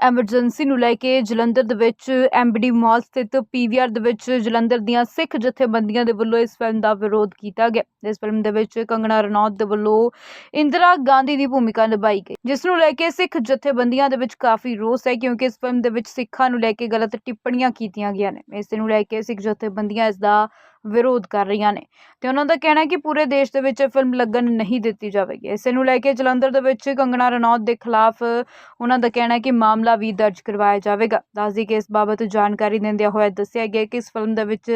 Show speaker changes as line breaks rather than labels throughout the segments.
Emergency ਨੂੰ ਲੈ ਕੇ ਜਲੰਧਰ ਦੇ ਵਿੱਚ ਐਮਬੀਡੀ ਮਾਲ ਸਥਿਤ ਪੀਵੀਆਰ ਦੇ ਵਿੱਚ ਜਲੰਧਰ ਦੀਆਂ ਸਿੱਖ ਜਥੇਬੰਦੀਆਂ ਦੇ ਵੱਲੋਂ ਇਸ ਫਿਲਮ ਦਾ ਵਿਰੋਧ ਕੀਤਾ ਗਿਆ। ਇਸ ਫਿਲਮ ਦੇ ਵਿੱਚ ਕੰਗਣਾ ਰਣੌਤ ਦੇ ਵੱਲੋਂ ਇੰਦਰਾ ਗਾਂਧੀ ਦੀ ਭੂਮਿਕਾ ਨਿਭਾਈ ਗਈ। ਜਿਸ ਨੂੰ ਲੈ ਕੇ ਸਿੱਖ ਜਥੇਬੰਦੀਆਂ ਦੇ ਵਿੱਚ ਕਾਫੀ ਰੋਸ ਹੈ ਕਿਉਂਕਿ ਇਸ ਫਿਲਮ ਦੇ ਵਿੱਚ ਸਿੱਖਾਂ ਨੂੰ ਲੈ ਕੇ ਗਲਤ ਟਿੱਪਣੀਆਂ ਕੀਤੀਆਂ ਗਈਆਂ ਨੇ। ਇਸ ਨੂੰ ਲੈ ਕੇ ਸਿੱਖ ਜਥੇਬੰਦੀਆਂ ਇਸ ਦਾ ਵਿਰੋਧ ਕਰ ਰਹੀਆਂ ਨੇ। ਤੇ ਉਹਨਾਂ ਦਾ ਕਹਿਣਾ ਹੈ ਕਿ ਪੂਰੇ ਦੇਸ਼ ਦੇ ਵਿੱਚ ਇਹ ਫਿਲਮ ਲੱਗਣ ਨਹੀਂ ਦਿੱਤੀ ਜਾਵੇਗੀ। ਇਸੇ ਨੂੰ ਲੈ ਕੇ ਜਲੰਧਰ ਦੇ ਵਿੱਚ ਕੰਗਣਾ ਰਣੌਤ ਦੇ ਖਿਲਾਫ ਉਹਨਾਂ ਦਾ ਕਹਿਣਾ ਹੈ ਕਿ ਮਾਮਲਾ ਵੀ ਦਰਜ ਕਰਵਾਇਆ ਜਾਵੇਗਾ। ਦੱਸਦੀ ਕਿ ਇਸ ਬਾਬਤ ਜਾਣਕਾਰੀ ਦਿੰਦਿਆਂ ਹੋਇਆ ਦੱਸਿਆ ਗਿਆ ਕਿ ਇਸ ਫਿਲਮ ਦੇ ਵਿੱਚ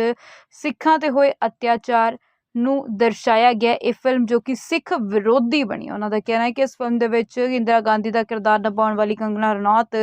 ਸਿੱਖਾਂ ਤੇ ਹੋਏ ਅਤਿਆਚਾਰ ਨੂੰ ਦਰਸਾਇਆ ਗਿਆ ਇਹ ਫਿਲਮ ਜੋ ਕਿ ਸਿੱਖ ਵਿਰੋਧੀ ਬਣੀ ਉਹਨਾਂ ਦਾ ਕਹਿਣਾ ਹੈ ਕਿ ਇਸ ਫਿਲਮ ਦੇ ਵਿੱਚ ਇੰਦਰਾ ਗਾਂਧੀ ਦਾ ਕਿਰਦਾਰ ਨਿਭਾਉਣ ਵਾਲੀ ਕੰਗਨਾ ਰਣੌਤ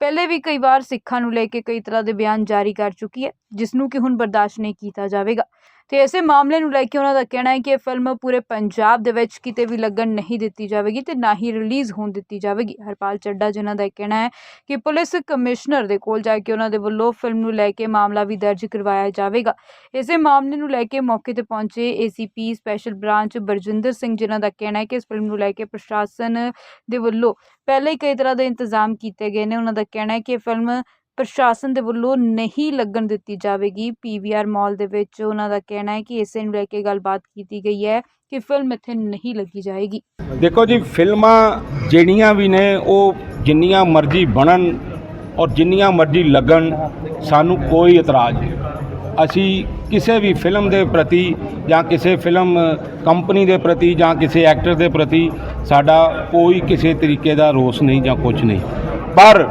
ਪਹਿਲੇ ਵੀ ਕਈ ਵਾਰ ਸਿੱਖਾਂ ਨੂੰ ਲੈ ਕੇ ਕਈ ਤਰ੍ਹਾਂ ਦੇ ਬਿਆਨ ਜਾਰੀ ਕਰ ਚੁੱਕੀ ਹੈ, ਜਿਸ ਨੂੰ ਕਿ ਹੁਣ ਬਰਦਾਸ਼ਤ ਨਹੀਂ ਕੀਤਾ ਜਾਵੇਗਾ। ਤੇ ਇਸੇ ਮਾਮਲੇ ਨੂੰ ਲੈ ਕੇ ਉਹਨਾਂ ਦਾ ਕਹਿਣਾ ਹੈ ਕਿ ਇਹ ਫਿਲਮ ਪੂਰੇ ਪੰਜਾਬ ਦੇ ਵਿੱਚ ਕਿਤੇ ਵੀ ਲੱਗਣ ਨਹੀਂ ਦਿੱਤੀ ਜਾਵੇਗੀ ਤੇ ਨਾ ਹੀ ਰਿਲੀਜ਼ ਹੋਣ ਦਿੱਤੀ ਜਾਵੇਗੀ। ਹਰਪਾਲ ਚੱਡਾ ਜਿਨ੍ਹਾਂ ਦਾ ਕਹਿਣਾ ਹੈ ਕਿ ਪੁਲਿਸ ਕਮਿਸ਼ਨਰ ਦੇ ਕੋਲ ਜਾ ਕੇ ਉਹਨਾਂ ਦੇ ਵੱਲੋਂ ਫਿਲਮ ਨੂੰ ਲੈ ਕੇ ਮਾਮਲਾ ਵੀ ਦਰਜ ਕਰਵਾਇਆ ਜਾਵੇਗਾ। ਇਸੇ ਮਾਮਲੇ ਨੂੰ ਲੈ ਕੇ ਮੌਕੇ ਤੇ ਪਹੁੰਚੇ ACP special branch Barjinder Singh ਜਿਨ੍ਹਾਂ ਦਾ ਕਹਿਣਾ ਹੈ ਕਿ ਇਸ ਫਿਲਮ ਨੂੰ ਲੈ ਕੇ ਪ੍ਰਸ਼ਾਸਨ ਦੇ ਵੱਲੋਂ ਪਹਿਲਾਂ ਹੀ ਕਈ ਤਰ੍ਹਾਂ ਦੇ ਇੰਤਜ਼ਾਮ ਕੀਤੇ ਗਏ ਨੇ। ਉਹਨਾਂ ਦਾ ਕਹਿਣਾ ਹੈ ਕਿ ਇਹ ਫਿਲਮ ਪ੍ਰਸ਼ਾਸਨ ਦੇ ਵੱਲੋਂ ਨਹੀਂ ਲੱਗਣ ਦਿੱਤੀ ਜਾਵੇਗੀ। ਪੀਵੀਆਰ ਮਾਲ ਦੇ ਵਿੱਚ ਉਹਨਾਂ ਦਾ ਕਹਿਣਾ ਹੈ ਕਿ ਇਸੇ ਨੂੰ ਲੈ ਕੇ ਗੱਲਬਾਤ ਕੀਤੀ ਗਈ ਹੈ ਕਿ ਫਿਲਮ ਇੱਥੇ ਨਹੀਂ ਲੱਗੀ ਜਾਏਗੀ।
ਦੇਖੋ ਜੀ, ਫਿਲਮਾਂ ਜਿਹੜੀਆਂ ਵੀ ਨੇ, ਉਹ ਜਿੰਨੀਆਂ ਮਰਜ਼ੀ ਬਣਨ ਔਰ ਜਿੰਨੀਆਂ ਮਰਜ਼ੀ ਲੱਗਣ, ਸਾਨੂੰ ਕੋਈ ਇਤਰਾਜ਼ ਨਹੀਂ। ਅਸੀਂ ਕਿਸੇ ਵੀ ਫਿਲਮ ਦੇ ਪ੍ਰਤੀ ਜਾਂ ਕਿਸੇ ਫਿਲਮ ਕੰਪਨੀ ਦੇ ਪ੍ਰਤੀ ਜਾਂ ਕਿਸੇ ਐਕਟਰ ਦੇ ਪ੍ਰਤੀ ਸਾਡਾ ਕੋਈ ਕਿਸੇ ਤਰੀਕੇ ਦਾ ਰੋਸ ਨਹੀਂ ਜਾਂ ਕੁਝ ਨਹੀਂ। ਪਰ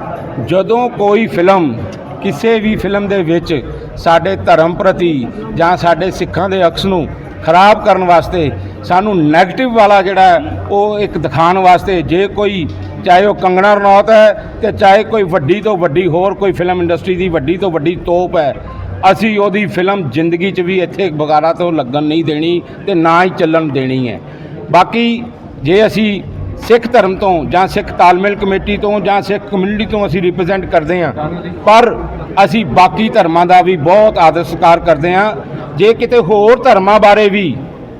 ਜਦੋਂ ਕੋਈ ਫਿਲਮ ਕਿਸੇ ਵੀ ਫਿਲਮ ਦੇ ਵਿੱਚ ਸਾਡੇ ਧਰਮ ਪ੍ਰਤੀ ਜਾਂ ਸਾਡੇ ਸਿੱਖਾਂ ਦੇ ਅਕਸ ਨੂੰ ਖਰਾਬ ਕਰਨ ਵਾਸਤੇ ਸਾਨੂੰ 네ਗੇਟਿਵ ਵਾਲਾ ਜਿਹੜਾ ਉਹ ਇੱਕ ਦਿਖਾਉਣ ਵਾਸਤੇ ਜੇ ਕੋਈ, ਚਾਹੇ ਉਹ ਕੰਗਣਾ ਰਣੌਤ ਹੈ ਤੇ ਚਾਹੇ ਕੋਈ ਵੱਡੀ ਤੋਂ ਵੱਡੀ ਹੋਰ ਕੋਈ ਫਿਲਮ ਇੰਡਸਟਰੀ ਦੀ ਵੱਡੀ ਤੋਂ ਵੱਡੀ ਤੋਪ ਹੈ, ਅਸੀਂ ਉਹਦੀ ਫਿਲਮ ਜ਼ਿੰਦਗੀ 'ਚ ਵੀ ਇੱਥੇ ਬਗਾਰਾ ਤੋਂ ਲੱਗਣ ਨਹੀਂ ਦੇਣੀ ਤੇ ਨਾ ਹੀ ਚੱਲਣ ਦੇਣੀ ਹੈ। ਬਾਕੀ ਜੇ ਅਸੀਂ ਸਿੱਖ ਧਰਮ ਤੋਂ ਜਾਂ ਸਿੱਖ ਤਾਲਮੇਲ ਕਮੇਟੀ ਤੋਂ ਜਾਂ ਸਿੱਖ ਕਮਿਊਨਿਟੀ ਤੋਂ ਅਸੀਂ ਰਿਪਰੈਜ਼ੈਂਟ ਕਰਦੇ ਹਾਂ। ਪਰ ਅਸੀਂ ਬਾਕੀ ਧਰਮਾਂ ਦਾ ਵੀ ਬਹੁਤ ਆਦਰ ਸਤਿਕਾਰ ਕਰਦੇ ਹਾਂ। ਜੇ ਕਿਤੇ ਹੋਰ ਧਰਮਾਂ ਬਾਰੇ ਵੀ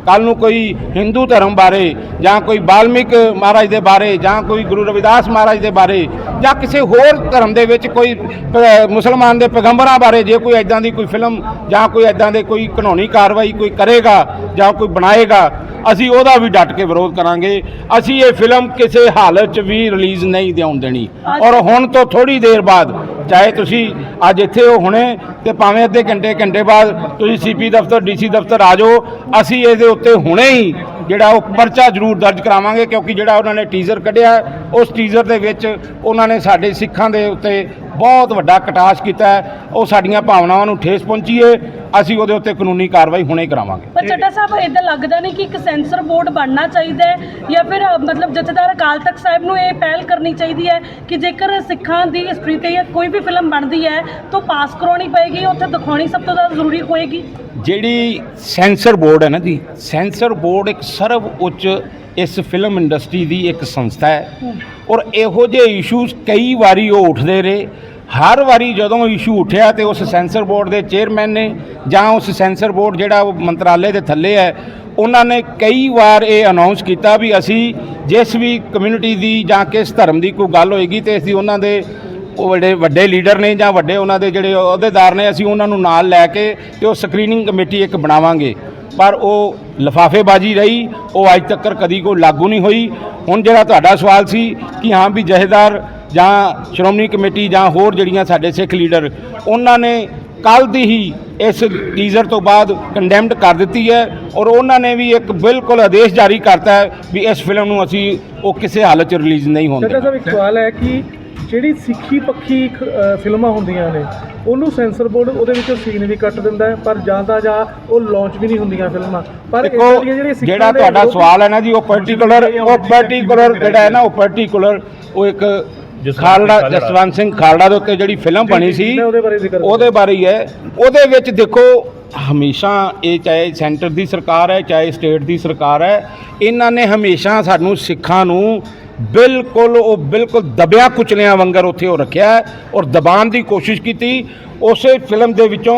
ਕੱਲ ਨੂੰ ਕੋਈ ਹਿੰਦੂ ਧਰਮ ਬਾਰੇ ਜਾਂ ਕੋਈ ਬਾਲਮਿਕ ਮਹਾਰਾਜ ਦੇ ਬਾਰੇ ਜਾਂ ਕੋਈ ਗੁਰੂ ਰਵਿਦਾਸ ਮਹਾਰਾਜ ਦੇ ਬਾਰੇ ਜਾਂ ਕਿਸੇ ਹੋਰ ਧਰਮ ਦੇ ਵਿੱਚ ਕੋਈ ਪ- ਮੁਸਲਮਾਨ ਦੇ ਪੈਗੰਬਰਾਂ ਬਾਰੇ ਜੇ ਕੋਈ ਐਦਾਂ ਦੀ ਕੋਈ ਫਿਲਮ ਜਾਂ ਕੋਈ ਐਦਾਂ ਦੇ ਕੋਈ ਕਾਨੂੰਨੀ ਕਾਰਵਾਈ ਕੋਈ ਕਰੇਗਾ ਜਾਂ ਕੋਈ ਬਣਾਏਗਾ ਅਸੀਂ ਉਹਦਾ ਵੀ ਡਟ ਕੇ ਵਿਰੋਧ ਕਰਾਂਗੇ। ਅਸੀਂ ਇਹ ਫਿਲਮ ਕਿਸੇ ਹਾਲਤ 'ਚ ਵੀ ਰਿਲੀਜ਼ ਨਹੀਂ ਦੇਉਣ ਦੇਣੀ। ਔਰ ਹੁਣ ਤੋਂ ਥੋੜੀ ਦੇਰ ਬਾਅਦ ਚਾਹੇ ਤੁਸੀਂ ਅੱਜ ਇੱਥੇ ਹੋ ਹੁਣੇ ਤੇ ਭਾਵੇਂ ਅੱਧੇ ਘੰਟੇ ਘੰਟੇ ਬਾਅਦ ਤੁਸੀਂ ਸੀਪੀ ਦਫ਼ਤਰ ਡੀਸੀ ਦਫ਼ਤਰ ਆ ਜਾਓ ਅਸੀਂ ਇਹਦੇ ਉੱਤੇ ਹੁਣੇ ਹੀ ਜਿਹੜਾ ਉਹ ਪਰਚਾ ਜ਼ਰੂਰ ਦਰਜ ਕਰਾਵਾਂਗੇ ਕਿਉਂਕਿ ਜਿਹੜਾ ਉਹਨਾਂ ਨੇ ਟੀਜ਼ਰ ਕੱਢਿਆ ਉਸ ਟੀਜ਼ਰ ਦੇ ਵਿੱਚ ਉਹਨਾਂ ਨੇ ਸਾਡੇ ਸਿੱਖਾਂ ਦੇ ਉੱਤੇ ਬਹੁਤ ਵੱਡਾ ਕਟਾਸ਼ ਕੀਤਾ ਹੈ। ਉਹ ਸਾਡੀਆਂ ਭਾਵਨਾਵਾਂ ਨੂੰ ਠੇਸ ਪਹੁੰਚੀ ਹੈ ਅਸੀਂ ਉਹਦੇ ਉੱਤੇ ਕਾਨੂੰਨੀ ਕਾਰਵਾਈ ਹੁਣੇ ਹੀ ਕਰਾਵਾਂਗੇ।
ਪਰ ਚੱਡਾ ਸਾਹਿਬ ਇਦਾਂ ਲੱਗਦਾ ਨਹੀਂ ਕਿ ਇੱਕ ਸੈਂਸਰ ਬੋਰਡ ਬਣਨਾ ਚਾਹੀਦਾ ਹੈ ਜਾਂ ਫਿਰ ਅ, ਮਤਲਬ ਜਥੇਦਾਰ ਅਕਾਲ ਤਖਤ ਸਾਹਿਬ ਨੂੰ ਇਹ ਪਹਿਲ ਕਰਨੀ ਚਾਹੀਦੀ ਹੈ ਕਿ ਜੇਕਰ ਸਿੱਖਾਂ ਦੀ ਹਿਸਟਰੀ ਤੇ ਜਾਂ ਕੋਈ ਵੀ ਫਿਲਮ ਬਣਦੀ ਹੈ ਤਾਂ ਪਾਸ ਕਰਾਉਣੀ ਪਏਗੀ ਉੱਥੇ ਦਿਖਾਉਣੀ ਸਭ ਤੋਂ ਜ਼ਿਆਦਾ ਜ਼ਰੂਰੀ ਹੋਏਗੀ।
ਜਿਹੜੀ ਸੈਂਸਰ ਬੋਰਡ ਹੈ ਨਾ ਜੀ ਸੈਂਸਰ ਬੋਰਡ ਇੱਕ ਸਰਵ ਉੱਚ ਇਸ ਫਿਲਮ ਇੰਡਸਟਰੀ ਦੀ ਇੱਕ ਸੰਸਥਾ ਹੈ। ਔਰ ਇਹੋ ਜਿਹੇ ਇਸ਼ੂਜ਼ ਕਈ ਵਾਰੀ ਉਹ ਉੱਠਦੇ ਰਹੇ। ਹਰ ਵਾਰੀ ਜਦੋਂ ਇਸ਼ੂ ਉੱਠਿਆ ਤੇ ਉਸ ਸੈਂਸਰ ਬੋਰਡ ਦੇ ਚੇਅਰਮੈਨ ਨੇ ਜਾਂ ਉਸ ਸੈਂਸਰ ਬੋਰਡ ਜਿਹੜਾ ਉਹ ਮੰਤਰਾਲੇ ਦੇ ਥੱਲੇ ਹੈ, ਉਹਨਾਂ ਨੇ ਕਈ ਵਾਰ ਇਹ ਅਨਾਉਂਸ ਕੀਤਾ ਵੀ ਅਸੀਂ ਜਿਸ ਵੀ ਕਮਿਊਨਿਟੀ ਦੀ ਜਾਂ ਕਿਸ ਧਰਮ ਦੀ ਕੋਈ ਗੱਲ ਹੋਏਗੀ ਤੇ ਅਸੀਂ ਉਹਨਾਂ ਦੇ ਉਹ ਜਿਹੜੇ ਵੱਡੇ ਲੀਡਰ ਨੇ ਜਾਂ ਵੱਡੇ ਉਹਨਾਂ ਦੇ ਜਿਹੜੇ ਅਹੁਦੇਦਾਰ ਨੇ, ਅਸੀਂ ਉਹਨਾਂ ਨੂੰ ਨਾਲ ਲੈ ਕੇ ਤੇ ਉਹ ਸਕਰੀਨਿੰਗ ਕਮੇਟੀ ਇੱਕ ਬਣਾਵਾਂਗੇ। ਪਰ ਉਹ ਲਫਾਫੇਬਾਜ਼ੀ ਰਹੀ ਉਹ ਅੱਜ ਤੱਕ ਕਦੀ ਕੋਈ ਲਾਗੂ ਨਹੀਂ ਹੋਈ। ਹੁਣ ਜਿਹੜਾ ਤੁਹਾਡਾ ਸਵਾਲ ਸੀ ਕਿ ਹਾਂ ਵੀ ਜਹੇਦਾਰ ਜਾਂ ਸ਼੍ਰੋਮਣੀ ਕਮੇਟੀ ਜਾਂ ਹੋਰ ਜਿਹੜੀਆਂ ਸਾਡੇ ਸਿੱਖ ਲੀਡਰ ਉਹਨਾਂ ਨੇ ਕੱਲ ਦੀ ਹੀ ਇਸ ਟੀਜ਼ਰ ਤੋਂ ਬਾਅਦ ਕੰਡੈਮਡ ਕਰ ਦਿੱਤੀ ਹੈ ਔਰ ਉਹਨਾਂ ਨੇ ਵੀ ਇੱਕ ਬਿਲਕੁਲ ਆਦੇਸ਼ ਜਾਰੀ ਕਰਤਾ ਹੈ ਵੀ ਇਸ ਫਿਲਮ ਨੂੰ ਅਸੀਂ ਉਹ ਕਿਸੇ ਹਾਲਤ 'ਚ ਰਿਲੀਜ਼ ਨਹੀਂ ਹੋਣ ਦੇਣਾ
ਸਾਹਿਬ ਇੱਕ ਸਵਾਲ ਹੈ ਕਿ ਜਿਹੜੀ ਸਿੱਖੀ ਪੱਖੀ ਫਿਲਮਾਂ ਹੁੰਦੀਆਂ ਨੇ ਉਹਨੂੰ ਸੈਂਸਰ ਬੋਰਡ ਉਹਦੇ ਵਿੱਚੋਂ ਸੀਨ ਵੀ ਕੱਟ ਦਿੰਦਾ ਹੈ ਪਰ ਜਾਂ ਤਾਂ ਜਾਂ ਉਹ ਲਾਂਚ ਵੀ ਨਹੀਂ ਹੁੰਦੀਆਂ ਫਿਲਮਾਂ। ਪਰ ਦੀਆਂ ਜਿਹੜੀਆਂ ਸਿੱਖਾਂ
ਜਿਹੜਾ ਤੁਹਾਡਾ ਸਵਾਲ ਹੈ ਨਾ ਜੀ ਉਹ ਪਾਰਟਿਕੂਲਰ ਉਹ ਪਾਰਟਿਕੂਲਰ ਜਿਹੜਾ ਹੈ ਨਾ ਉਹ ਪਾਰਟਿਕੂਲਰ ਉਹ ਇੱਕ ਖਾਲੜਾ ਜਸਵੰਤ ਸਿੰਘ ਖਾਲੜਾ ਦੇ ਉੱਤੇ ਜਿਹੜੀ ਫਿਲਮ ਬਣੀ ਸੀ
ਮੈਂ ਉਹਦੇ ਬਾਰੇ ਜ਼ਿਕਰ
ਉਹਦੇ ਬਾਰੇ ਹੀ ਹੈ। ਉਹਦੇ ਵਿੱਚ ਦੇਖੋ ਹਮੇਸ਼ਾ ਇਹ ਚਾਹੇ ਸੈਂਟਰ ਦੀ ਸਰਕਾਰ ਹੈ ਚਾਹੇ ਸਟੇਟ ਦੀ ਸਰਕਾਰ ਹੈ ਇਹਨਾਂ ਨੇ ਹਮੇਸ਼ਾ ਸਾਨੂੰ ਸਿੱਖਾਂ ਨੂੰ ਬਿਲਕੁਲ ਉਹ ਬਿਲਕੁਲ ਦਬਿਆ ਕੁਚਲਿਆਂ ਵਾਂਗਰ ਉੱਥੇ ਉਹ ਰੱਖਿਆ ਹੈ ਔਰ ਦਬਾਉਣ ਦੀ ਕੋਸ਼ਿਸ਼ ਕੀਤੀ। ਉਸੇ ਫਿਲਮ ਦੇ ਵਿੱਚੋਂ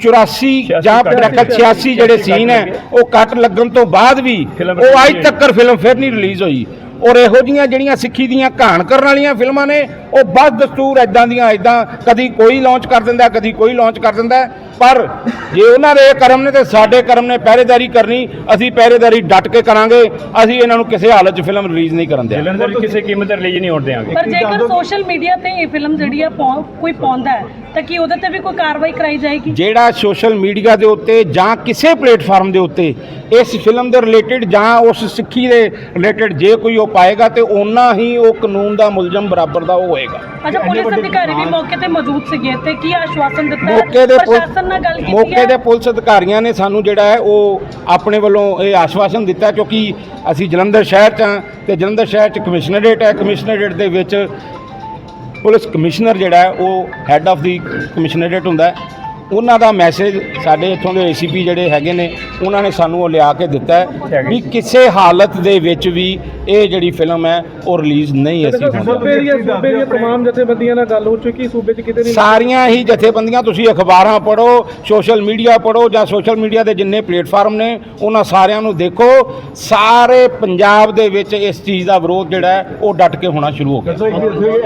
84 ਜਾਂ ਪ੍ਰੈਕਟ 86 ਜਿਹੜੇ ਸੀਨ ਹੈ ਉਹ ਕੱਟ ਲੱਗਣ ਤੋਂ ਬਾਅਦ ਵੀ ਉਹ ਅੱਜ ਤੱਕ ਫਿਲਮ ਫਿਰ ਨਹੀਂ ਰਿਲੀਜ਼ ਹੋਈ। ਔਰ ਇਹੋ ਜੀਆਂ ਜਿਹੜੀਆਂ ਸਿੱਖੀ ਦੀਆਂ ਕਹਾਣ ਕਰਨ ਵਾਲੀਆਂ ਫਿਲਮਾਂ ਨੇ ਉਹ ਬਸ ਦਸਤੂਰ ਇਦਾਂ ਦੀਆਂ ਇਦਾਂ ਕਦੀ ਕੋਈ ਲਾਂਚ ਕਰ ਦਿੰਦਾ ਕਦੀ ਕੋਈ ਲਾਂਚ ਕਰ ਦਿੰਦਾ। ਪਰ ਜੇ ਉਹਨਾਂ ਦੇ ਕਰਮ ਨੇ ਤੇ ਸਾਡੇ ਕਰਮ ਨੇ ਪਹਿਰੇਦਾਰੀ ਕਰਨੀ ਅਸੀਂ ਪਹਿਰੇਦਾਰੀ ਡਟ ਕੇ ਕਰਾਂਗੇ ਅਸੀਂ ਇਹਨਾਂ ਨੂੰ ਕਿਸੇ ਹਾਲਤ 'ਚ ਫਿਲਮ ਰਿਲੀਜ਼ ਨਹੀਂ ਕਰਨ ਦਿਆਂਗੇ।
ਜਲੰਧਰ ਕਿਸੇ ਕੀਮਤ ਤੇ ਰਿਲੀਜ਼ ਨਹੀਂ ਹੋਣ ਦਿਆਂਗੇ।
ਪਰ ਜੇਕਰ ਸੋਸ਼ਲ ਮੀਡੀਆ ਤੇ ਇਹ ਫਿਲਮ ਜਿਹੜੀ ਆ ਕੋਈ ਪਾਉਂਦਾ ਹੈ ਤਾਂ ਕੀ ਉਹਦੇ ਤੇ ਵੀ ਕੋਈ ਕਾਰਵਾਈ ਕਰਾਈ ਜਾਏਗੀ?
ਜਿਹੜਾ ਸੋਸ਼ਲ ਮੀਡੀਆ ਦੇ ਉੱਤੇ ਜਾਂ ਕਿਸੇ ਪਲੇਟਫਾਰਮ ਦੇ ਉੱਤੇ ਇਸ ਫਿਲਮ ਦੇ ਰਿਲੇਟਡ ਜਾਂ ਉਸ ਸਿੱਖੀ ਦੇ ਰਿਲੇਟਡ ਜੇ ਕੋਈ ਉਹ ਪਾਏਗਾ ਤੇ ਓਨਾ ਹੀ ਉਹ ਕਾਨੂੰਨ ਦਾ ਮੁਲਜ਼ਮ ਬਰਾਬਰ ਦਾ ਉਹ ਹੋਏਗਾ।
ਅੱਛਾ ਪੁਲਿਸ ਅਧਿਕਾਰੀ ਵੀ ਮੌਕੇ ਤੇ ਮੌਜੂਦ ਸੀਗੇ ਤੇ ਕੀ ਆਸ਼ਵਾਸਨ ਦਿੱਤਾ?
ਮੌਕੇ ਦੇ
ਪ੍ਰਸ਼ਾਸਨ ਨਾਲ ਗੱਲ ਕੀਤੀ
ਮੌਕੇ ਦੇ ਪੁਲਿਸ ਅਧਿਕਾਰੀਆਂ ਨੇ ਸਾਨੂੰ ਜਿਹੜਾ ਹੈ ਉਹ ਆਪਣੇ ਵੱਲੋਂ ਇਹ ਆਸ਼ਵਾਸਨ ਦਿੱਤਾ ਕਿਉਂਕਿ ਅਸੀਂ ਜਲੰਧਰ ਸ਼ਹਿਰ 'ਚ ਹਾਂ ਤੇ ਜਲੰਧਰ ਸ਼ਹਿਰ 'ਚ ਕਮਿਸ਼ਨਰੇਟ ਹੈ। ਕਮਿਸ਼ਨਰੇਟ ਦੇ ਵਿੱਚ ਪੁਲਿਸ ਕਮਿਸ਼ਨਰ ਜਿਹੜਾ ਹੈ ਉਹ ਹੈੱਡ ਆਫ ਦੀ ਕਮਿਸ਼ਨਰੇਟ ਹੁੰਦਾ ਹੈ। ਉਹਨਾਂ ਦਾ ਮੈਸੇਜ ਸਾਡੇ ਇੱਥੋਂ ਦੇ ਏਸੀਪੀ ਜਿਹੜੇ ਹੈਗੇ ਨੇ ਉਹਨਾਂ ਨੇ ਸਾਨੂੰ ਉਹ ਲਿਆ ਕੇ ਦਿੱਤਾ ਹੈ ਵੀ ਕਿਸੇ ਹਾਲਤ ਦੇ ਵਿੱਚ ਵੀ ਇਹ ਜਿਹੜੀ ਫਿਲਮ ਹੈ ਉਹ ਰਿਲੀਜ਼ ਨਹੀਂ ਅਸੀਂ।
ਸੂਬੇ ਦੀਆਂ ਸੂਬੇ ਦੀਆਂ ਤਮਾਮ ਜਥੇਬੰਦੀਆਂ ਨਾਲ ਗੱਲ ਹੋ ਚੁੱਕੀ ਸੂਬੇ 'ਚ ਕਿਤੇ ਨਹੀਂ
ਸਾਰੀਆਂ ਹੀ ਜਥੇਬੰਦੀਆਂ ਤੁਸੀਂ ਅਖਬਾਰਾਂ ਪੜ੍ਹੋ ਸੋਸ਼ਲ ਮੀਡੀਆ ਪੜ੍ਹੋ ਜਾਂ ਸੋਸ਼ਲ ਮੀਡੀਆ ਦੇ ਜਿੰਨੇ ਪਲੇਟਫਾਰਮ ਨੇ ਉਹਨਾਂ ਸਾਰਿਆਂ ਨੂੰ ਦੇਖੋ ਸਾਰੇ ਪੰਜਾਬ ਦੇ ਵਿੱਚ ਇਸ ਚੀਜ਼ ਦਾ ਵਿਰੋਧ ਜਿਹੜਾ ਹੈ ਉਹ ਡਟ ਕੇ ਹੋਣਾ ਸ਼ੁਰੂ ਹੋ ਗਿਆ।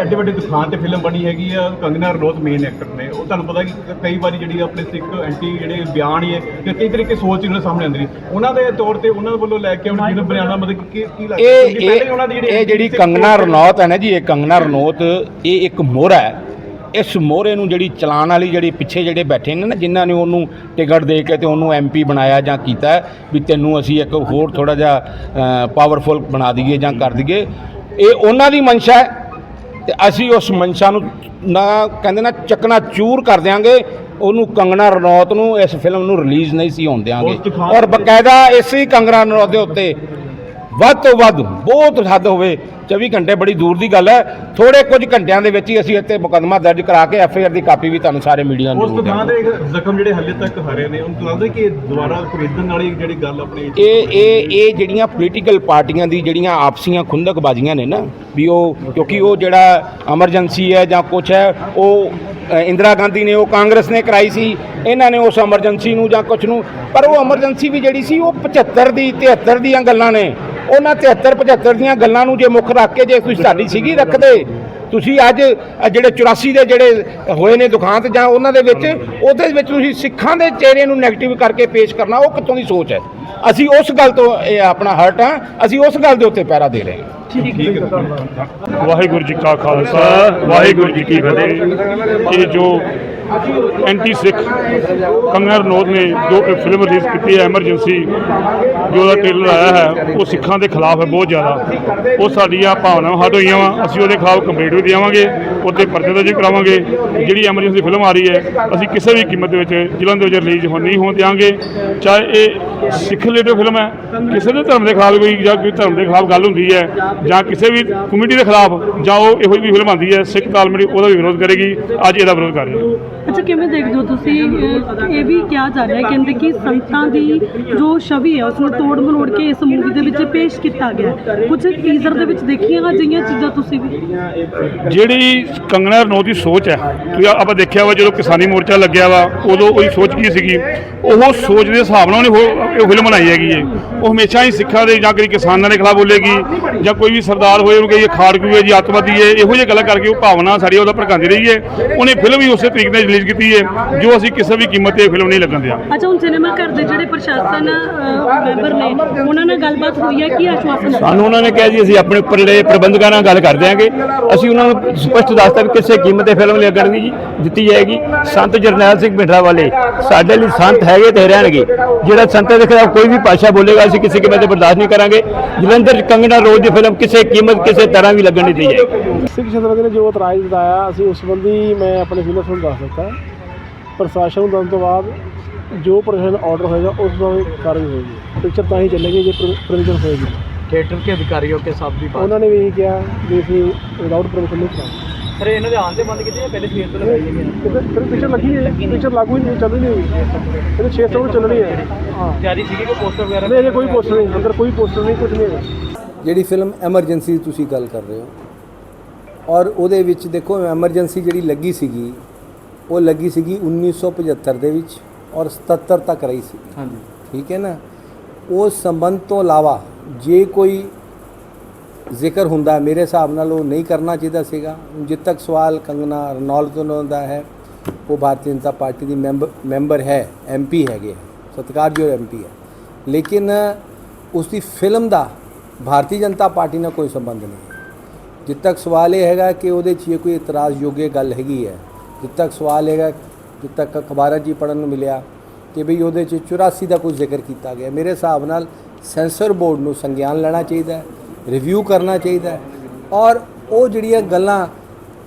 ਐਡੇ ਵੱਡੇ ਦੁਕਾਨ ਤੇ ਫਿਲਮ ਬਣੀ ਹੈਗੀ ਆ ਕੰਗਨਾ ਰਣੌਤ ਮੇਨ ਐਕਟਰ ਨੇ। ਉਹ ਤੁਹਾਨੂੰ ਪਤਾ ਕਿ ਕਈ ਵਾਰੀ ਜਿਹੜੀ ਆਪਣੇ ਸਿੱਖ ਐਂਟੀ ਜਿਹੜੇ ਬਿਆਨ ਹੀ ਹੈ ਕਿ ਕਈ ਤਰੀਕੇ ਸੋਚ ਇਹਨਾਂ ਸਾਹਮਣੇ ਆਉਂਦੀ ਹੈ। ਉਹਨਾਂ ਦੇ ਤੌਰ ਤੇ ਉਹਨਾਂ ਵੱਲੋਂ ਲੈ ਕੇ ਉਹਨਾਂ ਜਿਹਨੂੰ ਬਿਆਨਾ ਮਤਲਬ ਕਿ ਕੀ ਲੱਗਦਾ?
ਇਹ
ਉਹਨਾਂ ਦੀ
ਇਹ ਇਹ ਜਿਹੜੀ ਕੰਗਨਾ ਰਣੌਤ ਹੈ ਨਾ ਜੀ ਇਹ ਕੰਗਨਾ ਰਣੌਤ ਇਹ ਇੱਕ ਮੋਹਰਾ ਹੈ। ਇਸ ਮੋਹਰੇ ਨੂੰ ਜਿਹੜੀ ਚਲਾਉਣ ਵਾਲੀ ਜਿਹੜੀ ਪਿੱਛੇ ਜਿਹੜੇ ਬੈਠੇ ਨੇ ਨਾ ਜਿਨ੍ਹਾਂ ਨੇ ਉਹਨੂੰ ਟਿਕਟ ਦੇ ਕੇ ਤੇ ਉਹਨੂੰ ਐਮਪੀ ਬਣਾਇਆ ਜਾਂ ਕੀਤਾ ਵੀ ਤੈਨੂੰ ਅਸੀਂ ਇੱਕ ਹੋਰ ਥੋੜਾ ਜਿਹਾ ਪਾਵਰਫੁਲ ਬਣਾ ਦਈਏ ਜਾਂ ਕਰ ਦਈਏ। ਇਹ ਉਹਨਾਂ ਦੀ ਮਨਸ਼ਾ ਹੈ ਤੇ ਅਸੀਂ ਉਸ ਮਨਸ਼ਾ ਨੂੰ ਨਾ ਕਹਿੰਦੇ ਨਾ ਚੱਕਣਾ ਚੂਰ ਕਰ ਦਿਆਂਗੇ ਉਹਨੂੰ ਕੰਗਨਾ ਰਣੌਤ ਨੂੰ ਇਸ ਫਿਲਮ ਨੂੰ ਰਿਲੀਜ਼ ਨਹੀਂ ਸੀ ਹੋਣ ਦਿਆਂਗੇ। ਔਰ ਬਕਾਇਦਾ ਇਸੇ ਕੰਗਨਾ ਰਣੌਤ ਦੇ ਉੱਤੇ ਵੱਧ ਤੋਂ ਵੱਧ ਬਹੁਤ ਹੱਦ ਹੋਵੇ 24 ਘੰਟੇ ਬੜੀ ਦੂਰ ਦੀ ਗੱਲ ਹੈ। ਥੋੜੇ ਕੁਝ ਘੰਟਿਆਂ ਦੇ ਵਿੱਚ ਹੀ ਅਸੀਂ ਇੱਥੇ ਮੁਕੱਦਮਾ ਦਰਜ ਕਰਾ ਕੇ ਐਫ ਆਈ ਆਰ ਦੀ ਕਾਪੀ ਵੀ ਤੁਹਾਨੂੰ ਸਾਰੇ ਮੀਡੀਆ ਨੂੰ
ਉਸ
ਜ਼ਰੂਰ
ਦੁਕਾਨ
ਦਿਆਂਗੇ
ਦੇ ਜ਼ਖਮ ਜਿਹੜੇ ਹੱਲੇ ਤੱਕ ਹਰੇ ਨੇ ਉਹਨਾਂ ਲੱਗਦਾ ਕਿ ਦੁਬਾਰਾ ਖਰੀਦਣ ਵਾਲੀ ਜਿਹੜੀ ਗੱਲ ਆਪਣੀ
ਇਹ ਇਹ ਇਹ ਜਿਹੜੀਆਂ ਪੋਲੀਟੀਕਲ ਪਾਰਟੀਆਂ ਦੀ ਜਿਹੜੀਆਂ ਆਪਸੀਆਂ ਖੁੰਦਕਬਾਜ਼ੀਆਂ ਨੇ ਨਾ ਵੀ ਉਹ ਕਿਉਂਕਿ ਉਹ ਜਿਹੜਾ ਐਮਰਜੈਂਸੀ ਹੈ ਜਾਂ ਕੁਛ ਹੈ ਉਹ ਇੰਦਰਾ ਗਾਂਧੀ ਨੇ ਉਹ ਕਾਂਗਰਸ ਨੇ ਕਰਾਈ ਸੀ ਇਹਨਾਂ ਨੇ ਉਸ ਐਮਰਜੈਂਸੀ ਨੂੰ ਜਾਂ ਕੁਛ ਨੂੰ ਪਰ ਉਹ ਐਮਰਜੈਂਸੀ ਵੀ ਜਿਹੜੀ ਸੀ ਉਹ 75 ਦੀ 73 ਦੀਆਂ ਗੱਲਾਂ ਨੇ। ਉਹਨਾਂ 73 75 ਦੀਆਂ ਗੱਲਾਂ ਨੂੰ ਜੇ ਮੁੱਖ ਰੱਖ ਕੇ ਜੇ ਤੁਸੀਂ ਸਾਡੀ ਸੀਗੀ ਰੱਖਦੇ ਤੁਸੀਂ ਅੱਜ ਜਿਹੜੇ 84 ਦੇ ਜਿਹੜੇ ਹੋਏ ਨੇ ਦੁਕਾਨ ਤੇ ਜਾਂ ਉਹਨਾਂ ਦੇ ਵਿੱਚ ਉਹਦੇ ਵਿੱਚ ਤੁਸੀਂ ਸਿੱਖਾਂ ਦੇ ਚਿਹਰੇ ਨੂੰ ਨੈਗੇਟਿਵ ਕਰਕੇ ਪੇਸ਼ ਕਰਨਾ ਉਹ ਕਿੱਥੋਂ ਦੀ ਸੋਚ ਹੈ? ਅਸੀਂ ਉਸ ਗੱਲ ਤੋਂ ਇਹ ਆਪਣਾ ਹਰਟ ਹਾਂ ਅਸੀਂ ਉਸ ਗੱਲ ਦੇ ਉੱਤੇ ਪਹਿਰਾ ਦੇ ਰਹੇ ਹਾਂ।
ਵਾਹਿਗੁਰੂ ਜੀ ਕਾ ਖਾਲਸਾ ਵਾਹਿਗੁਰੂ ਜੀ ਕੀ ਫਤਿਹ। ਇਹ ਜੋ ਐਂਟੀ ਸਿੱਖ ਕੰਗਨਾ ਰਣੌਤ ਨੇ ਜੋ ਫਿਲਮ ਰਿਲੀਜ਼ ਕੀਤੀ ਹੈ ਐਮਰਜੈਂਸੀ ਜੋ ਉਹਦਾ ਟ੍ਰੇਲਰ ਆਇਆ ਹੈ, ਉਹ ਸਿੱਖਾਂ ਦੇ ਖਿਲਾਫ ਹੈ ਬਹੁਤ ਜ਼ਿਆਦਾ। ਉਹ ਸਾਡੀਆਂ ਭਾਵਨਾਵਾਂ ਹੱਦ ਹੋਈਆਂ ਵਾ, ਅਸੀਂ ਉਹਦੇ ਖਿਲਾਫ ਕੰਪਲੇਂਟ ਵੀ ਦੇਵਾਂਗੇ, ਉਹਦੇ ਪਰਚੇ ਦਰਜ ਕਰਾਵਾਂਗੇ। ਜਿਹੜੀ ਐਮਰਜੈਂਸੀ ਫਿਲਮ ਆ ਰਹੀ ਹੈ, ਅਸੀਂ ਕਿਸੇ ਵੀ ਕੀਮਤ ਦੇ ਵਿੱਚ ਜ਼ਿਲ੍ਹਾ ਦੇ ਵਿੱਚ ਰਿਲੀਜ਼ ਹੋਣ, ਨਹੀਂ ਹੋਣ ਦਿਆਂਗੇ। ਚਾਹੇ ਇਹ ਸਿੱਖ ਰਿਲੇਟਿਵ ਫਿਲਮ ਹੈ, ਕਿਸੇ ਦੇ ਧਰਮ ਦੇ ਖਿਲਾਫ ਕੋਈ ਜਾਂ ਕੋਈ ਧਰਮ ਦੇ ਖਿਲਾਫ ਗੱਲ ਹੁੰਦੀ ਹੈ, ਜਾਂ ਕਿਸੇ ਵੀ ਕਮਿਊਨਿਟੀ ਦੇ ਖਿਲਾਫ, ਜਾਂ ਉਹ ਇਹੋ ਜਿਹੀ ਫਿਲਮ ਆਉਂਦੀ ਹੈ, ਸਿੱਖ ਤਾਲਮੇਲ ਉਹਦਾ ਵੀ ਵਿਰੋਧ ਕਰੇਗੀ, ਅੱਜ ਇਹਦਾ ਵਿਰੋਧ ਕਰ ਰਹੀ ਹੈ।
ਅੱਛਾ ਕਿਵੇਂ ਦੇਖਦੇ ਹੋ ਤੁਸੀਂ? ਇਹ ਵੀ ਕਿਹਾ ਜਾ ਰਿਹਾ ਕਹਿੰਦੇ ਕਿ ਸੰਤਾਂ ਦੀ ਜੋ ਛਵੀ ਹੈ ਉਸ ਨੂੰ ਤੋੜ ਮਰੋੜ ਕੇ ਇਸ ਮੂਵੀ ਦੇ ਵਿੱਚ ਪੇਸ਼ ਕੀਤਾ ਗਿਆ ਕੁਝ ਟੀਜ਼ਰ ਦੇ ਵਿੱਚ ਦੇਖੀਆਂ ਅਜਿਹੀਆਂ ਚੀਜ਼ਾਂ ਤੁਸੀਂ ਵੀ?
ਜਿਹੜੀ ਕੰਗਣਾ ਰਣੌਤ ਦੀ ਸੋਚ ਹੈ, ਤੁਸੀਂ ਆਪਾਂ ਦੇਖਿਆ ਵਾ ਜਦੋਂ ਕਿਸਾਨੀ ਮੋਰਚਾ ਲੱਗਿਆ ਵਾ, ਉਦੋਂ ਉਹਦੀ ਸੋਚ ਕੀ ਸੀਗੀ? ਉਹ ਸੋਚ ਦੇ ਹਿਸਾਬ ਨਾਲ ਉਹਨੇ ਉਹ- ਫਿਲਮ ਬਣਾਈ ਹੈਗੀ ਏ ਉਹ ਹਮੇਸ਼ਾ ਹੀ ਸਿੱਖਾਂ ਦੇ ਜਾਂ ਕੋਈ ਕਿਸਾਨਾਂ ਦੇ ਖਿਲਾਫ ਬੋਲੇਗੀ, ਜਾਂ ਕੋਈ ਵੀ ਸਰਦਾਰ ਹੋਏ, ਉਹਨੂੰ ਕਹੀਏ ਖਾੜਕੂ ਹੈ ਜੀ ਅੱਤਵਾਦੀ ਹੈ ਇਹੋ ਜਿਹੀ ਗੱਲਾਂ ਕਰਕੇ ਉਹ ਭਾਵਨਾ ਸਾਡੀ ਉਹਦਾ ਭੜਕਾਉਂਦੀ ਰਹੀ ਹੈ। ਉਹਨੇ ਫਿਲਮ ਵੀ ਉਸੇ ਤਰੀਕੇ ਨਾਲ ਰਿਲੀਜ਼ ਕੀਤੀ ਹੈ ਜੋ ਅਸੀਂ ਕਿਸੇ ਵੀ ਕੀਮਤ ਤੇ ਫਿਲਮ ਨਹੀਂ ਲੱਗਣ ਦਿਆਂਗੇ
ਅੱਛਾ ਹੁਣ ਸਿਨੇਮਾ ਘਰ ਦੇ ਜਿਹੜੇ ਪ੍ਰਸ਼ਾਸਨ ਮੈਂਬਰ ਨੇ ਉਹਨਾਂ ਨਾਲ ਗੱਲਬਾਤ ਹੋਈ ਹੈ ਕੀ ਆਸ਼ਵਾਸਨ?
ਸਾਨੂੰ ਉਹਨਾਂ ਨੇ ਕਿਹਾ ਜੀ ਅਸੀਂ ਆਪਣੇ ਉੱਪਰਲੇ ਪ੍ਰਬੰਧਕਾਂ ਨਾਲ ਗੱਲ ਕਰ ਦਿਆਂਗੇ। ਅਸੀਂ ਉਹਨਾਂ ਨੂੰ ਸਪਸ਼ਟ ਦੱਸਤਾ ਵੀ ਕਿਸੇ ਕੀਮਤ ਤੇ ਫਿਲਮ ਲੱਗਣਗੀ ਜੀ ਦਿੱਤੀ ਜਾਏਗੀ। ਸੰਤ ਜਰਨੈਲ ਸਿੰਘ ਭਿੰਡਰਾ ਵਾਲੇ ਸਾਡੇ ਲਈ ਸੰਤ ਹੈਗੇ ਤੇ ਰਹਿਣਗੇ। ਜਿਹੜਾ ਸੰਤਾਂ ਦੇ ਖਿਲਾਫ ਕੋਈ ਵੀ ਭਾਸ਼ਾ ਬੋਲੇਗਾ ਅਸੀਂ ਕਿਸੇ ਕੀਮਤ ਤੇ ਬਰਦਾਸ਼ਤ ਨਹੀਂ ਕਰਾਂਗੇ। ਜਲੰਧਰ ਕੰਗਣਾ ਰੋਡ ਦੀ ਫਿਲਮ ਕਿਸੇ ਕੀਮਤ ਕਿਸੇ ਤਰ੍ਹਾਂ ਵੀ ਲੱਗਣ ਨਹੀਂ ਦਿੱਤੀ ਜਾਏਗੀ।
ਸਿੱਖ ਸੰਗਤ ਨੇ ਜੋ ਇਤਰਾਜ਼ ਜਤਾਇਆ ਅਸੀਂ ਉਸ ਸੰਬੰਧੀ ਮੈਂ ਆਪਣੇ ਜ਼ਿਲ੍ਹੇ ਨੂੰ ਦੱਸ ਦਿੱਤਾ। ਪ੍ਰਸ਼ਾਸਨ ਨੂੰ ਦੱਸਣ ਤੋਂ ਬਾਅਦ ਜੋ ਪ੍ਰਸ਼ਾਸਨ ਆਰਡਰ ਹੋਏਗਾ ਉਸ ਤੋਂ ਕਾਰਵਾਈ ਹੋਏਗੀ ਪਿਕਚਰ ਤਾਂ ਹੀ ਚੱਲੇਗੀ ਜੇ ਪ੍ਰੋਵੀਜ਼ਨ ਹੋਏਗੀ
थिएटर के अधिकारियों के साथ भी बात
ਉਹਨਾਂ ਨੇ ਵੀ ਇਹੀ ਕਿਹਾ ਵੀ ਅਸੀਂ ਵਿਦਆਊਟ ਪਰਮਿਸ਼ਨ ਨਹੀਂ ਕਰਾਂਗੇ
सर इन्होंने ध्यान से बंद की पहले थिएटर तो लगाई है
ਫਿਰ ਫਿਰ ਪਿਕਚਰ ਲੱਗੀ ਹੈ ਪਿਕਚਰ ਲਾਗੂ ਹੀ ਨਹੀਂ ਚੱਲ ਰਹੀ ਨਹੀਂ ਇਹਦੇ 6 ਤੋਂ ਚੱਲਣੀ ਹੈ ਹਾਂ
तैयारी थी कि पोस्टर वगैरह
ਨਹੀਂ ਅਜੇ ਕੋਈ ਪੋਸਟਰ ਨਹੀਂ ਅੰਦਰ ਕੋਈ ਪੋਸਟਰ ਨਹੀਂ ਕੁਝ ਨਹੀਂ ਹੈਗਾ
ਜਿਹੜੀ ਫਿਲਮ ਐਮਰਜੈਂਸੀ ਤੁਸੀਂ ਗੱਲ ਕਰ ਰਹੇ ਹੋ ਔਰ ਉਹਦੇ ਵਿੱਚ ਦੇਖੋ ਐਮਰਜੈਂਸੀ ਜਿਹੜੀ ਲੱਗੀ ਸੀਗੀ ਉਹ ਲੱਗੀ ਸੀਗੀ 1975 ਦੇ ਵਿੱਚ ਔਰ 77 ਤੱਕ ਰਹੀ ਸੀ।
जी
ਠੀਕ ਹੈ ਨਾ? ਉਸ ਸੰਬੰਧ ਤੋਂ ਇਲਾਵਾ ਜੇ ਕੋਈ ਜ਼ਿਕਰ ਹੁੰਦਾ ਮੇਰੇ ਹਿਸਾਬ ਨਾਲ ਉਹ ਨਹੀਂ ਕਰਨਾ ਚਾਹੀਦਾ ਸੀਗਾ। ਜਿੱਦ ਤੱਕ ਸਵਾਲ ਕੰਗਨਾ ਰਣੌਲਤ ਤੋਂ ਦਾ ਹੈ ਉਹ ਭਾਰਤੀ ਜਨਤਾ ਪਾਰਟੀ ਦੀ ਮੈਂਬਰ ਮੈਂਬਰ ਹੈ ਐਮਪੀ ਹੈਗੇ ਸਤਿਕਾਰਯੋਗ ਐਮਪੀ ਹੈ। ਲੇਕਿਨ ਉਸ ਦੀ ਫਿਲਮ ਦਾ ਭਾਰਤੀ ਜਨਤਾ ਪਾਰਟੀ ਨਾਲ ਕੋਈ ਸੰਬੰਧ ਨਹੀਂ ਜਿੱਦ ਤੱਕ ਸਵਾਲ ਇਹ ਹੈਗਾ ਕਿ ਉਹਦੇ 'ਚ ਇਹ ਕੋਈ ਇਤਰਾਜ਼ ਯੋਗ ਗੱਲ ਹੈਗੀ ਹੈ ਜਿੱਦ ਤੱਕ ਸਵਾਲ ਹੈਗਾ ਜਿੱਦ ਤੱਕ ਅਖਬਾਰਾਂ 'ਚ ਹੀ ਪੜ੍ਹਨ ਨੂੰ ਮਿਲਿਆ ਕਿ ਵੀ ਉਹਦੇ 'ਚ 84 ਦਾ ਕੁਝ ਜ਼ਿਕਰ ਕੀਤਾ ਗਿਆ। ਮੇਰੇ ਹਿਸਾਬ ਨਾਲ ਸੈਂਸਰ ਬੋਰਡ ਨੂੰ ਸੰਗਿਆਨ ਲੈਣਾ ਚਾਹੀਦਾ ਹੈ ਰਿਵਿਊ ਕਰਨਾ ਚਾਹੀਦਾ ਹੈ ਔਰ ਉਹ ਜਿਹੜੀਆਂ ਗੱਲਾਂ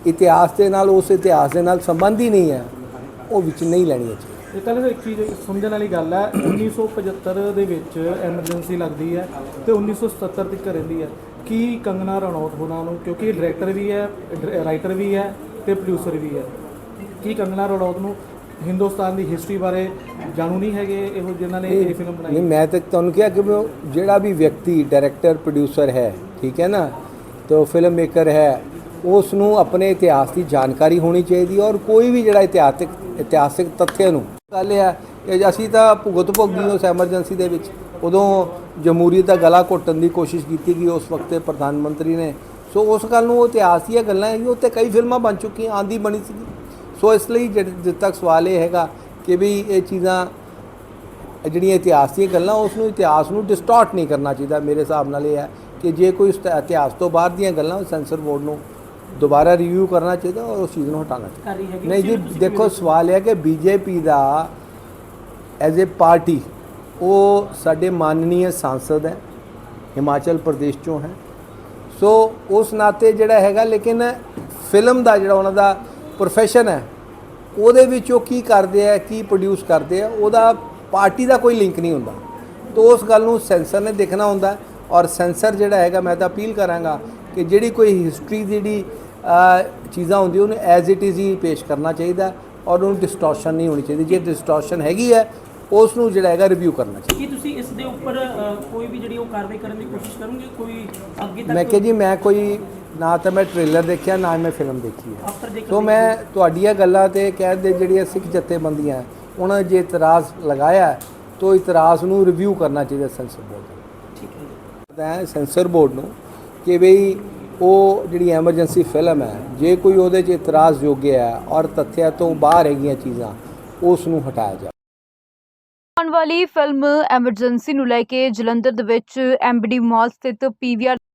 ਇਤਿਹਾਸ ਦੇ ਨਾਲ, ਉਸ ਇਤਿਹਾਸ ਦੇ ਨਾਲ ਸੰਬੰਧ ਹੀ ਨਹੀਂ ਹੈ, ਉਹ ਵਿੱਚ ਨਹੀਂ ਲੈਣੀਆਂ ਚਾਹੀਦੀਆਂ।
ਇਹ ਤਾਂ ਇੱਕ ਚੀਜ਼ ਸਮਝਣ ਵਾਲੀ ਗੱਲ ਹੈ 1975 ਦੇ ਵਿੱਚ ਐਮਰਜੈਂਸੀ ਲੱਗਦੀ ਹੈ ਤੇ 1977 ਤੱਕ ਰਹਿੰਦੀ ਹੈ। ਕੀ ਕੰਗਨਾ ਰਣੌਤ ਹੋਣਾ ਨੂੰ, ਕਿਉਂਕਿ ਡਾਇਰੈਕਟਰ ਵੀ ਹੈ ਰਾਈਟਰ ਵੀ ਹੈ ਤੇ ਪ੍ਰੋਡਿਊਸਰ ਵੀ ਹੈ। ਕੀ ਕੰਗਨਾ ਰਣੌਤ ਨੂੰ ਹਿੰਦੁਸਤਾਨ ਦੀ ਹਿਸਟਰੀ ਬਾਰੇ ਜਾਣੂ ਨਹੀਂ ਹੈਗੇ ਇਹੋ ਜਿਨ੍ਹਾਂ ਨੇ ਇਹ ਫਿਲਮ
ਨਹੀਂ
ਬਣਾਈ?
ਮੈਂ ਤਾਂ ਤੁਹਾਨੂੰ ਕਿਹਾ ਕਿ ਉਹ ਜਿਹੜਾ ਵੀ ਵਿਅਕਤੀ ਡਾਇਰੈਕਟਰ ਪ੍ਰੋਡਿਊਸਰ ਹੈ ਠੀਕ ਹੈ ਨਾ? ਤੇ ਫਿਲਮ ਮੇਕਰ ਹੈ ਉਸ ਨੂੰ ਆਪਣੇ ਇਤਿਹਾਸ ਦੀ ਜਾਣਕਾਰੀ ਹੋਣੀ ਚਾਹੀਦੀ ਹੈ ਔਰ ਕੋਈ ਵੀ ਜਿਹੜਾ ਇਤਿਹਾਸਿਕ ਇਤਿਹਾਸਿਕ ਤੱਥਿਆਂ ਨੂੰ ਗੱਲ ਇਹ ਹੈ ਕਿ ਅਸੀਂ ਤਾਂ ਭੁਗਤ ਭੋਗੀ ਉਸ ਐਮਰਜੈਂਸੀ ਦੇ ਵਿੱਚ ਉਦੋਂ ਜਮਹੂਰੀਅਤ ਦਾ ਗਲਾ ਘੁੱਟਣ ਦੀ ਕੋਸ਼ਿਸ਼ ਕੀਤੀ ਗਈ ਉਸ ਵਕਤ ਦੇ ਪ੍ਰਧਾਨ ਮੰਤਰੀ ਨੇ। ਸੋ ਉਸ ਗੱਲ ਨੂੰ ਉਹ ਇਤਿਹਾਸ ਦੀਆਂ ਗੱਲਾਂ ਹੈਗੀਆਂ ਉੱਤੇ ਕਈ ਫਿਲਮਾਂ ਬਣ ਚੁੱਕੀਆਂ ਆਂਦੀ ਬਣੀ ਸੀ ਸੋ ਇਸ ਲਈ ਜਿੱਦ ਤੱਕ ਸਵਾਲ ਇਹ ਹੈਗਾ ਕਿ ਵੀ ਇਹ ਚੀਜ਼ਾਂ ਜਿਹੜੀਆਂ ਇਤਿਹਾਸ ਦੀਆਂ ਗੱਲਾਂ ਉਸ ਨੂੰ ਇਤਿਹਾਸ ਨੂੰ ਡਿਸਟੋਰਟ ਨਹੀਂ ਕਰਨਾ ਚਾਹੀਦਾ। ਮੇਰੇ ਹਿਸਾਬ ਨਾਲ ਇਹ ਹੈ ਕਿ ਜੇ ਕੋਈ ਇਤਿਹਾਸ ਤੋਂ ਬਾਹਰ ਦੀਆਂ ਗੱਲਾਂ ਸੈਂਸਰ ਬੋਰਡ ਨੂੰ ਦੁਬਾਰਾ ਰਿਵਿਊ ਕਰਨਾ ਚਾਹੀਦਾ ਔਰ ਉਸ ਚੀਜ਼ ਨੂੰ ਹਟਾਉਣਾ ਚਾਹੀਦਾ। ਨਹੀਂ ਜੀ ਦੇਖੋ ਸਵਾਲ ਇਹ ਹੈ ਕਿ ਬੀਜੇਪੀ ਦਾ ਐਜ਼ ਅ ਪਾਰਟੀ ਉਹ ਸਾਡੇ ਮਾਨਨੀय ਸੰਸਦ ਹੈ ਹਿਮਾਚਲ ਪ੍ਰਦੇਸ਼ ਚੋਂ ਹੈ। ਸੋ ਉਸ ਨਾਤੇ ਜਿਹੜਾ ਹੈਗਾ ਲੇਕਿਨ ਫਿਲਮ ਦਾ ਜਿਹੜਾ ਉਹਨਾਂ ਦਾ ਪ੍ਰੋਫੈਸ਼ਨ ਹੈ। ਉਹਦੇ ਵਿੱਚ ਉਹ ਕੀ ਕਰਦੇ ਆ ਕੀ ਪ੍ਰੋਡਿਊਸ ਕਰਦੇ ਆ ਉਹਦਾ ਪਾਰਟੀ ਦਾ ਕੋਈ ਲਿੰਕ ਨਹੀਂ ਹੁੰਦਾ। ਤੋ ਉਸ ਗੱਲ ਨੂੰ ਸੈਂਸਰ ਨੇ ਦੇਖਣਾ ਹੁੰਦਾ ਔਰ ਸੈਂਸਰ ਜਿਹੜਾ ਹੈਗਾ ਮੈਂ ਤਾਂ ਅਪੀਲ ਕਰਾਂਗਾ ਕਿ ਜਿਹੜੀ ਕੋਈ ਹਿਸਟਰੀ ਜਿਹੜੀ ਚੀਜ਼ਾਂ ਹੁੰਦੀਆਂ ਉਹਨੂੰ ਐਜ਼ ਇਟ ਇਜ਼ ਹੀ ਪੇਸ਼ ਕਰਨਾ ਚਾਹੀਦਾ ਔਰ ਉਹਨੂੰ ਡਿਸਟੋਰਸ਼ਨ ਨਹੀਂ ਹੋਣੀ ਚਾਹੀਦੀ। ਜੇ ਡਿਸਟੋਰਸ਼ਨ ਹੈਗੀ ਹੈ ਉਸ ਨੂੰ ਜਿਹੜਾ ਹੈਗਾ ਰਿਵਿਊ ਕਰਨਾ ਚਾਹੀਦਾ।
ਕੀ ਤੁਸੀਂ ਇਸ ਦੇ ਉੱਪਰ ਕੋਈ ਵੀ ਜਿਹੜੀ ਉਹ ਕਾਰਵਾਈ ਕਰਨ ਦੀ ਕੋਸ਼ਿਸ਼ ਕਰੋਗੇ? ਕੋਈ ਅੱਗੇ
ਮੈਂ
ਤੱਕ
ਕਿਹਾ ਜੀ ਮੈਂ ਕੋਈ ਨਾ ਤਾਂ ਮੈਂ ਟ੍ਰੇਲਰ ਦੇਖਿਆ ਨਾ ਮੈਂ ਫਿਲਮ ਦੇਖੀ ਹੈ।
ਦੇ
ਸੋ ਮੈਂ ਤੁਹਾਡੀਆਂ ਗੱਲਾਂ ਤੇ ਕਹਿੰਦੇ ਜਿਹੜੀਆਂ ਸਿੱਖ ਜਥੇਬੰਦੀਆਂ ਉਹਨਾਂ ਜੇ ਇਤਰਾਜ਼ ਲਗਾਇਆ ਹੈ, ਤਾਂ ਇਤਰਾਜ਼ ਨੂੰ ਰਿਵਿਊ ਕਰਨਾ ਚਾਹੀਦਾ ਸੈਂਸਰ ਬੋਰਡ ਨੂੰ
ਠੀਕ ਹੈ
ਹੈ ਸੈਂਸਰ ਬੋਰਡ ਨੂੰ ਕਿ ਬਈ ਉਹ ਜਿਹੜੀ ਐਮਰਜੈਂਸੀ ਫਿਲਮ ਹੈ ਜੇ ਕੋਈ ਉਹਦੇ 'ਚ ਇਤਰਾਜ਼ ਯੋਗ ਹੈ ਔਰ ਤੱਥਿਆਂ ਤੋਂ ਬਾਹਰ ਹੈਗੀਆਂ ਚੀਜ਼ਾਂ ਉਸ ਨੂੰ ਹਟਾਇਆ ਜਾਵੇ।
ਆਉਣ ਵਾਲੀ ਫਿਲਮ ਐਮਰਜੈਂਸੀ ਨੂੰ ਲੈ ਕੇ ਜਲੰਧਰ ਦੇ ਵਿੱਚ ਐਮਬੀਡੀ ਮਾਲ ਸਥਿਤ ਪੀਵੀਆਰ